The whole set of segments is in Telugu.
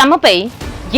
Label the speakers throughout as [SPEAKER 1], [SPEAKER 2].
[SPEAKER 1] తమపై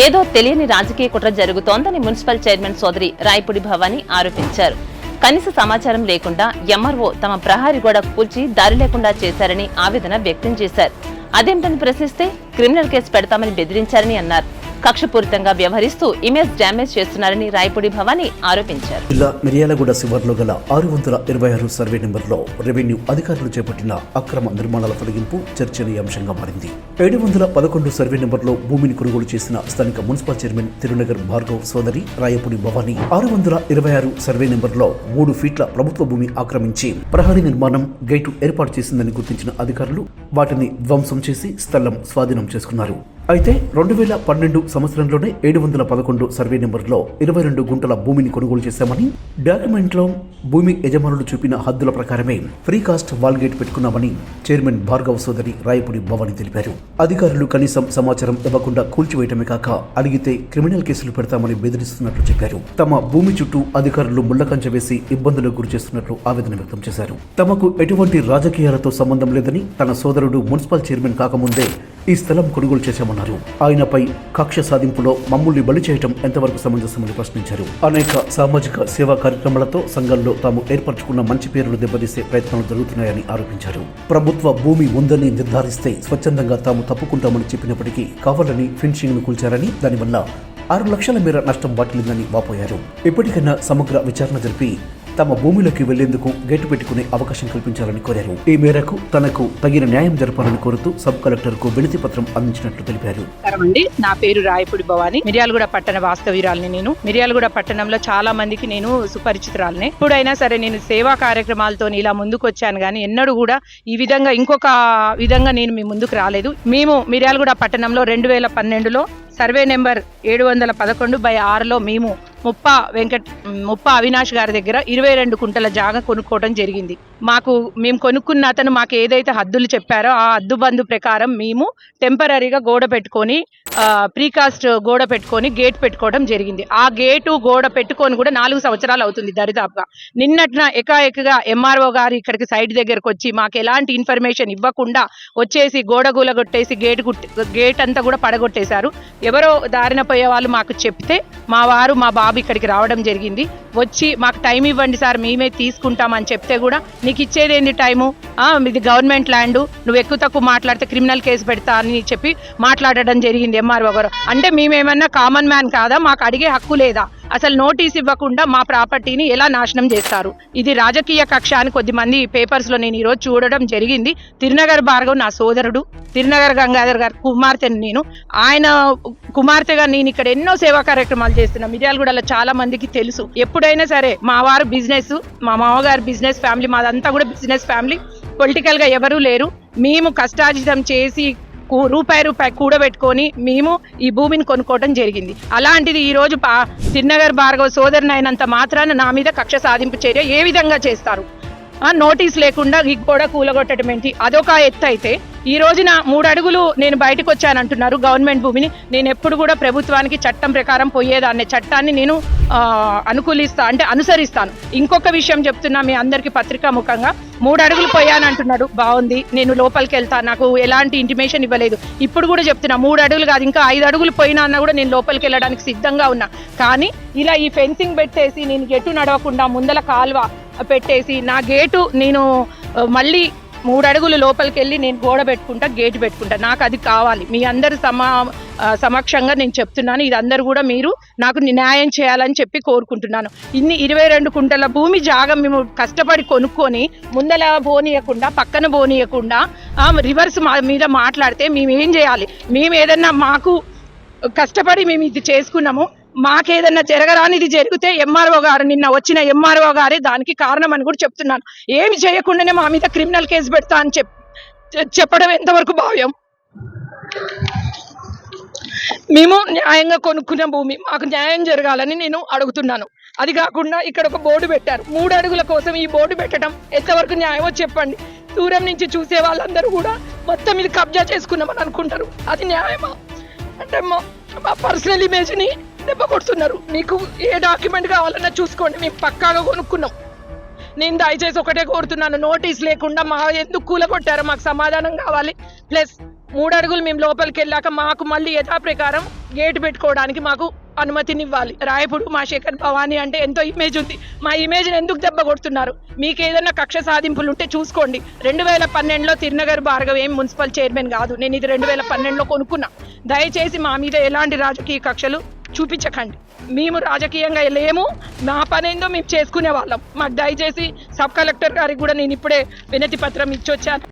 [SPEAKER 1] ఏదో తెలియని రాజకీయ కుట్ర జరుగుతోందని మున్సిపల్ చైర్మన్ సోదరి రాయపుడి భవాని ఆరోపించారు. కనీస సమాచారం లేకుండా ఎంఆర్ఓ తమ ప్రహారీ గోడ కూల్చి దారి లేకుండా చేశారని ఆవేదన వ్యక్తం చేశారు. అదేంటని ప్రశ్నిస్తే క్రిమినల్ కేసు పెడతామని బెదిరించారని అన్నారు. కక్షపూరితంగా వ్యవహరిస్తూ ఇమేజ్ డ్యామేజ్ చేస్తున్నారని రాయపూడి భవాని ఆరోపించారు.
[SPEAKER 2] జిల్లా మిర్యాలగూడ శివార్లో గల ఆరు వందల ఇరవై ఆరు సర్వే నెంబర్లో రెవెన్యూ అధికారులు చేపట్టిన అక్రమ నిర్మాణాల తొలగింపు చర్చనీయాంశంగా మారింది. ఏడు వందల పదకొండు సర్వే నెంబర్లో భూమిని కొనుగోలు చేసిన స్థానిక మున్సిపల్ చైర్మన్ తిరునగర్ భార్గవ్ సోదరి రాయపూడి భవాని ఆరు వందల ఇరవై ఆరు సర్వే నెంబర్లో మూడు ఫీట్ల ప్రభుత్వ భూమి ఆక్రమించి ప్రహరీ నిర్మాణం గేటు ఏర్పాటు చేసిందని గుర్తించిన అధికారులు వాటిని ధ్వంసం చేసి స్థలం స్వాధీనం చేసుకున్నారు. అయితే రెండు వేల పన్నెండు సంవత్సరంలోనే ఏడు వందల పదకొండు సర్వే నెంబర్లో ఇరవై రెండు గుంటల భూమిని కొనుగోలు చేశామని డాక్యుమెంట్లో భూమి యజమానులు చూపిన హద్దుల ప్రకారమే ఫ్రీ కాస్ట్ వాల్ గేట్ పెట్టుకున్నామని చైర్మన్ భార్గవ సోదరి రాయపూడి భవాని తెలిపారు. అధికారులు కనీసం సమాచారం ఇవ్వకుండా కూల్చివేయటమే కాక అడిగితే క్రిమినల్ కేసులు పెడతామని బెదిరిస్తున్నట్లు చెప్పారు. తమ భూమి చుట్టూ అధికారులు ముళ్ళకంచ వేసి ఇబ్బందులకు గురి చేస్తున్నట్లు ఆవేదన వ్యక్తం చేశారు. తమకు ఎటువంటి రాజకీయాలతో సంబంధం లేదని తన సోదరుడు మున్సిపల్ చైర్మన్ కాకముందే ఈ స్థలం కొనుగోలు చేశామన్నారు. ఆయనపై కక్ష సాధింపులో మమ్మల్ని బలి చేయటం ఎంతవరకు సమంజసమని ప్రశ్నించారు. అనేక సామాజిక సేవా కార్యక్రమాలతో సంఘంలో తాము ఏర్పరచుకున్న మంచి పేరును దెబ్బతీసే ప్రయత్నాలు జరుగుతున్నాయని ఆరోపించారు. ప్రభుత్వ భూమి ఉందని నిర్ధారిస్తే స్వచ్ఛందంగా తాము తప్పుకుంటామని చెప్పినప్పటికీ కావాలని ఫిన్షింగ్ను కూల్చారని దానివల్ల ఆరు లక్షల మేర నష్టం వాటిల్లిందని వాపోయారు. ఇప్పటికైనా సమగ్ర విచారణ జరిపి తమ భూమిలోకి వెళ్ళేందుకు గేటు పెట్టుకునే అవకాశం కల్పించాలని కోరారు. ఈ మేరకు తనకు తగిన న్యాయం జరపాలని కోరుతూ సబ్ కలెక్టర్కు వినతి పత్రం అందించినట్లు తెలిపారు.
[SPEAKER 3] నా పేరు రాయపూడి భవాని. మిర్యాలగూడ పట్టణ వాస్తవ్యురాలని నేను. మిర్యాలగూడ పట్టణంలో చాలా మందికి నేను సుపరిచితురాలని. ఎప్పుడైనా సరే నేను సేవా కార్యక్రమాలతో ఇలా ముందుకు వచ్చాను కానీ ఎన్నడూ కూడా ఈ విధంగా ఇంకొక విధంగా నేను మీ ముందుకు రాలేదు. మేము మిర్యాలగూడ పట్టణంలో రెండు వేల పన్నెండులో సర్వే నెంబర్ ఏడు వందల పదకొండు బై ఆరులో మేము ముప్ప వెంకట్ ముప్ప అవినాష్ గారి దగ్గర ఇరవై రెండు కుంటల జాగా కొనుక్కోవడం జరిగింది. మాకు మేము కొనుక్కున్న అతను మాకు ఏదైతే హద్దులు చెప్పారో ఆ హద్దు బంధు ప్రకారం మేము టెంపరీగా గోడ పెట్టుకొని ప్రీకాస్ట్ గోడ పెట్టుకొని గేట్ పెట్టుకోవడం జరిగింది. ఆ గేటు గోడ పెట్టుకొని కూడా నాలుగు సంవత్సరాలు అవుతుంది దరిదాపుగా. నిన్నట్న ఎకాఎకగా ఎంఆర్ఓ గారు ఇక్కడికి సైట్ దగ్గరకు వచ్చి మాకు ఎలాంటి ఇన్ఫర్మేషన్ ఇవ్వకుండా వచ్చేసి గోడ గూలగొట్టేసి గేట్ గేట్ అంతా కూడా పడగొట్టేశారు. ఎవరో దారిన పోయే వాళ్ళు మాకు చెప్తే మా వారు మా బాబు ఇక్కడికి రావడం జరిగింది. వచ్చి మాకు టైం ఇవ్వండి సార్ మేమే తీసుకుంటామని చెప్తే కూడా నీకు ఇచ్చేది ఏంది టైము? ఇది గవర్నమెంట్ ల్యాండ్ నువ్వు ఎక్కువ తక్కువ మాట్లాడితే క్రిమినల్ కేసు పెడతా అని చెప్పి మాట్లాడడం జరిగింది ఎంఆర్ఓ గారు. అంటే మేమేమన్నా కామన్ మ్యాన్ కాదా? మాకు అడిగే హక్కు లేదా? అసలు నోటీస్ ఇవ్వకుండా మా ప్రాపర్టీని ఎలా నాశనం చేస్తారు? ఇది రాజకీయ కక్ష అని కొద్దిమంది పేపర్స్లో నేను ఈరోజు చూడడం జరిగింది. తిరునగర్ భార్గవ్ నా సోదరుడు. తిరునగర్ గంగాధర్ గారు కుమార్తెను నేను. ఆయన కుమార్తెగా నేను ఇక్కడ ఎన్నో సేవా కార్యక్రమాలు చేస్తున్నా. మిర్యాలగూడలో చాలా మందికి తెలుసు. ఎప్పుడైనా సరే మా వారు బిజినెస్ మా మామగారు బిజినెస్ ఫ్యామిలీ మాదంతా కూడా బిజినెస్ ఫ్యామిలీ. పొలిటికల్గా ఎవరూ లేరు. మేము కష్టార్జితం చేసి రూపాయి రూపాయి కూడబెట్టుకొని మేము ఈ భూమిని కొనుక్కోవడం జరిగింది. అలాంటిది ఈరోజు పా తిన్నగర్ భార్గవ సోదరుని అయినంత మాత్రాన నా మీద కక్ష సాధింపు చర్య ఏ విధంగా చేస్తారు? ఆ, నోటీస్ లేకుండా ఈ గోడ కూలగొట్టడం ఏంటి? అదొక ఎత్తు అయితే ఈ రోజున మూడు అడుగులు నేను బయటకు వచ్చానంటున్నారు గవర్నమెంట్ భూమిని. నేను ఎప్పుడు కూడా ప్రభుత్వానికి చట్టం ప్రకారం పోయేదాన్ని. చట్టాన్ని నేను అనుకూలిస్తా అంటే అనుసరిస్తాను. ఇంకొక విషయం చెప్తున్నా మీ అందరికీ పత్రికా ముఖంగా మూడు అడుగులు పోయానంటున్నాడు బాగుంది నేను లోపలికి వెళ్తా నాకు ఎలాంటి ఇంటిమేషన్ ఇవ్వలేదు. ఇప్పుడు కూడా చెప్తున్నా మూడు అడుగులు కాదు ఇంకా ఐదు అడుగులు పోయినా అన్నా కూడా నేను లోపలికి వెళ్ళడానికి సిద్ధంగా ఉన్నా. కానీ ఇలా ఈ ఫెన్సింగ్ పెట్టేసి నేను ఎటు నడవకుండా ముందల కాల్వ పెట్టేసి నా గేటు నేను మళ్ళీ మూడు అడుగులు లోపలికి వెళ్ళి నేను గోడ పెట్టుకుంటా గేట్ పెట్టుకుంటా. నాకు అది కావాలి. మీ అందరి సమా సమక్షంగా నేను చెప్తున్నాను. ఇది అందరు కూడా మీరు నాకు న్యాయం చేయాలని చెప్పి కోరుకుంటున్నాను. ఇన్ని ఇరవై రెండు కుంటల భూమి జాగం మేము కష్టపడి కొనుక్కొని ముందల పోనీయకుండా పక్కన పోనీయకుండా రివర్స్ మా మీద మాట్లాడితే మేము ఏం చేయాలి? మేము ఏదన్నా మాకు కష్టపడి మేము ఇది చేసుకున్నాము మాకేదన్నా జరగరానిది జరిగితే ఎంఆర్ఓ గారు నిన్న వచ్చిన ఎంఆర్ఓ గారే దానికి కారణం అని కూడా చెప్తున్నాను. ఏమి చేయకుండానే మా మీద క్రిమినల్ కేసు పెడతా అని చెప్ చెప్పడం ఎంతవరకు భావ్యం? మేము న్యాయంగా కొనుక్కున్న భూమి మాకు న్యాయం జరగాలని నేను అడుగుతున్నాను. అది కాకుండా ఇక్కడ ఒక బోర్డు పెట్టారు. మూడు అడుగుల కోసం ఈ బోర్డు పెట్టడం ఎంతవరకు న్యాయమో చెప్పండి. దూరం నుంచి చూసే వాళ్ళందరూ కూడా మొత్తం ఇది కబ్జా చేసుకున్నామని అనుకుంటారు. అది న్యాయమా? అంటే మా పర్సనల్ ఇమేజ్ని దెబ్బ కొడుతున్నారు. మీకు ఏ డాక్యుమెంట్ కావాలన్నా చూసుకోండి. మేము పక్కాగా కొనుక్కున్నాం. నేను దయచేసి ఒకటే కోరుతున్నాను. నోటీస్ లేకుండా మా ఎందుకు కూలగొట్టారో మాకు సమాధానం కావాలి. ప్లస్ మూడు అడుగులు మేము లోపలికి వెళ్ళాక మాకు మళ్ళీ యథాప్రకారం గేట్ పెట్టుకోవడానికి మాకు అనుమతినివ్వాలి. రాయపుడు మా శేఖర్ భవానీ అంటే ఎంతో ఇమేజ్ ఉంది. మా ఇమేజ్ని ఎందుకు దెబ్బ కొడుతున్నారు? మీకు ఏదైనా కక్ష సాధింపులు ఉంటే చూసుకోండి. రెండు వేల పన్నెండులో తిరునగర్ భార్గవ్ ఏం మున్సిపల్ చైర్మన్ కాదు. నేను ఇది రెండు వేల పన్నెండులో కొనుక్కున్నా. దయచేసి మా మీద ఎలాంటి రాజకీయ కక్షలు చూపించకండి. మేము రాజకీయంగా లేము మా పని ఏందో మేము చేసుకునే వాళ్ళం. మాకు దయచేసి సబ్ కలెక్టర్ గారికి కూడా నేను ఇప్పుడే వినతి పత్రం ఇచ్చొచ్చాను.